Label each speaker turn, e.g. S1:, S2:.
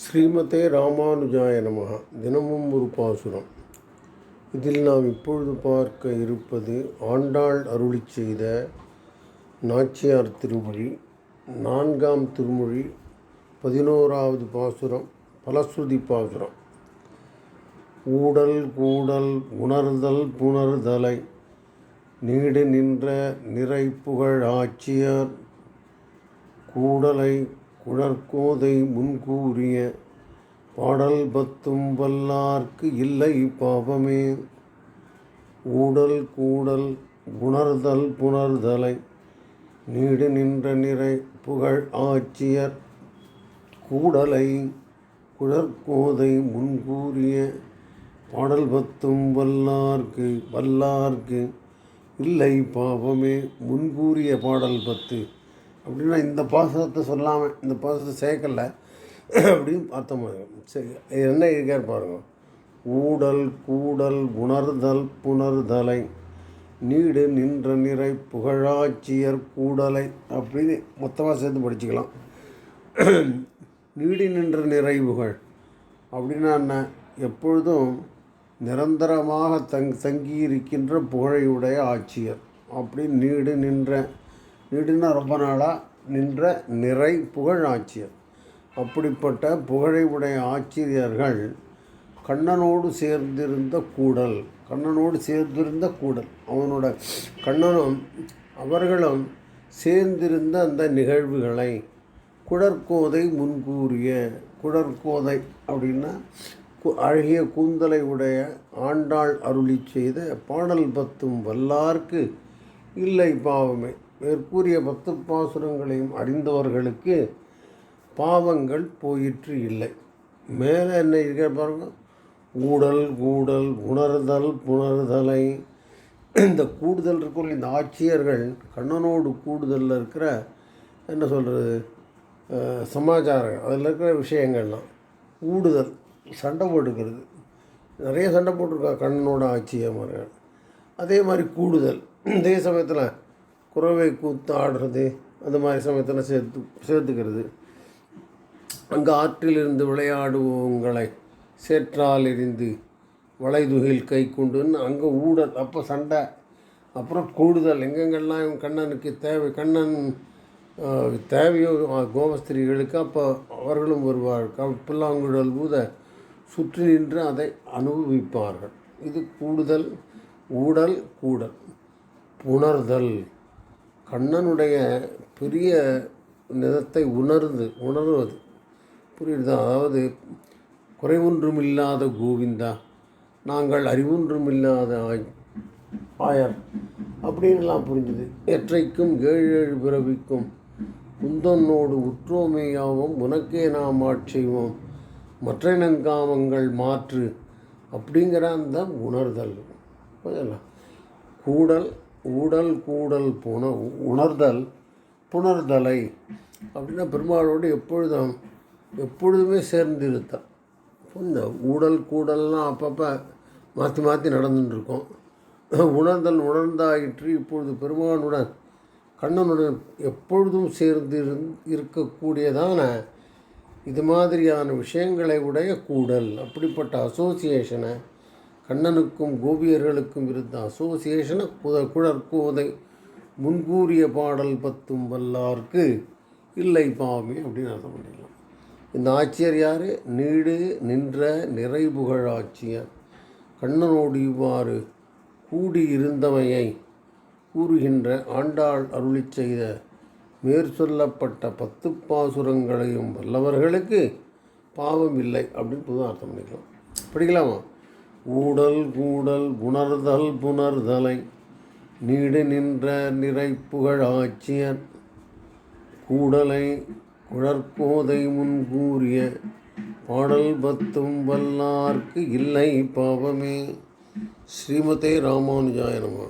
S1: ஸ்ரீமதே ராமானுஜாய நமः தினமும் ஒரு பாசுரம். இதில் நாம் இப்பொழுது பார்க்க இருப்பது ஆண்டாள் அருளி செய்த நாச்சியார் திருமொழி நான்காம் திருமொழி பதினோராவது பாசுரம் பலஸ்ருதி பாசுரம். ஊடல் கூடல் உணர்தல் புணர்தலை நீடு நின்ற நிறை புகழ் ஆட்சியர் கூடலை குழற்கோதை முன்கூறிய பாடல் பத்தும் வல்லார்க்கு இல்லை பாவமே. ஊடல் கூடல் உணர்தல் புணர்தலை நீடு நின்ற நிறை புகழ் ஆட்சியர் கூடலை குழற்கோதை முன்கூறிய பாடல் பத்தும் வல்லார்க்கு வல்லார்க்கு இல்லை பாவமே. முன்கூறிய பாடல் பத்து அப்படின்னா இந்த பாசத்தை சொல்லாமல் இந்த பாசத்தை சேர்க்கல அப்படின்னு பார்த்தோம் சரி என்ன இருக்கார் பாருங்கள் ஊடல் கூடல் உணர்தல் புணர்தலை நீடு நின்ற நிறை புகழாட்சியர் கூடலை அப்படின்னு மொத்தமாக சேர்த்து படிச்சுக்கலாம். நீடு நின்ற நிறைவுகள் அப்படின்னா என்ன? எப்பொழுதும் நிரந்தரமாக தங் தங்கியிருக்கின்ற புகழையுடைய ஆட்சியர். அப்படின்னு நீடு நின்ற நீடுனா ரொம்ப நாளாக நின்ற நிறை புகழ் ஆட்சியர். அப்படிப்பட்ட புகழை உடைய ஆச்சரியர்கள் கண்ணனோடு சேர்ந்திருந்த கூடல் கண்ணனோடு சேர்ந்திருந்த கூடல். அவனோட கண்ணனும் அவர்களும் சேர்ந்திருந்த அந்த நிகழ்வுகளை குடற்கோதை முன்கூறிய குடற்கோதை அப்படின்னா கு- அழகிய கூந்தலை உடைய ஆண்டாள் அருளி செய்த பாடல் பத்தும் வல்லார்க்கு இல்லை பாவமே. மேற்கூறிய பத்து பாசுரங்களையும் அறிந்தவர்களுக்கு பாவங்கள் போயிற்று இல்லை. மேலே என்ன இருக்க பாருங்க. ஊடல் கூடல் உணர்தல் புணர்தலை. இந்த கூடுதல் இருக்கும் இந்த ஆட்சியர்கள் கண்ணனோடு கூடுதலில் இருக்கிற என்ன சொல்கிறது சமாச்சாரம் அதில் இருக்கிற விஷயங்கள்லாம். கூடுதல் சண்டை போட்டுக்கிறது. நிறைய சண்டை போட்டிருக்கா கண்ணனோட ஆட்சியமர்கள். அதே மாதிரி கூடுதல். இதே சமயத்தில் குறவை கூத்து ஆடுறது அந்த மாதிரி சமயத்தில் சேர்த்து சேர்த்துக்கிறது. அங்கே ஆற்றிலிருந்து விளையாடுவோங்களை சேற்றால் எரிந்து வளைதுகில் கை கொண்டுன்னு அங்கே ஊடல் அப்போ சண்டை அப்புறம் கூடுதல். எங்கெங்கெல்லாம் இவன் கண்ணனுக்கு தேவை கண்ணன் தேவையோ கோபஸ்திரிகளுக்கு அப்போ அவர்களும் வருவார்கள். பிள்ளாங்குழல் ஊத சுற்றி நின்று அதை அனுபவிப்பார்கள். இது கூடுதல் ஊடல் கூடல். உணர்தல். கண்ணனுடைய பெரிய நிறத்தை உணர்ந்து உணர்வது. புரியுதா? அதாவது குறைவொன்றுமில்லாத கோவிந்தா நாங்கள் அறிவொன்றுமில்லாத ஆய் ஆயர் அப்படின்லாம் புரிஞ்சுது. எற்றைக்கும் ஏழு ஏழு பிறவிக்கும் குந்தன்னோடு உற்றோமேயாவும் உனக்கே நாம் ஆட்செய்வோம் மற்ற இனங்காமங்கள் மாற்று அப்படிங்கிற அந்த உணர்தல். புரியலாம் கூடல் ஊடல் கூடல் புன உணர்தல் புணர்தலை அப்படின்னா பெருமாளோடு எப்பொழுதும் எப்பொழுதுமே சேர்ந்திருத்தான் இந்த ஊடல் கூடல்லாம் அப்பப்போ மாற்றி மாற்றி நடந்துட்டுருக்கோம். உணர்தல் உணர்ந்தாயிற்று இப்பொழுது பெருமானுடன் கண்ணனுடன் எப்பொழுதும் சேர்ந்து இருந் இருக்கக்கூடியதான இது மாதிரியான விஷயங்களை உடைய கூடல் அப்படிப்பட்ட அசோசியேஷனை கண்ணனுக்கும் கோபியர்களுக்கும் இருந்த அசோசியேஷனை குத குழற்கோதை முன்கூறிய பாடல் பத்தும் வல்லார்க்கு இல்லை பாவமே அப்படின்னு அர்த்தம் பண்ணிக்கலாம். இந்த ஆட்சியர் யார்? நீடு நின்ற நிறைபுகழ் ஆட்சியர். கண்ணனோடு இவ்வாறு கூடியிருந்தவையை கூறுகின்ற ஆண்டாள் அருளிச் செய்த மேற்சொல்லப்பட்ட பத்து பாசுரங்களையும் வல்லவர்களுக்கு பாவம் இல்லை அப்படின்னு புது அர்த்தம் பண்ணிக்கலாம். படிக்கலாமா? ஊடல் கூடல் புணர்தல் புணர்தலை நீடு நின்ற நிறை புகழ் கூடலை குழற்கோதை முன்கூறிய பாடல் பத்தும் வல்லார்க்கு இல்லை பாவமே. ஸ்ரீமதே ராமானுஜாயனமா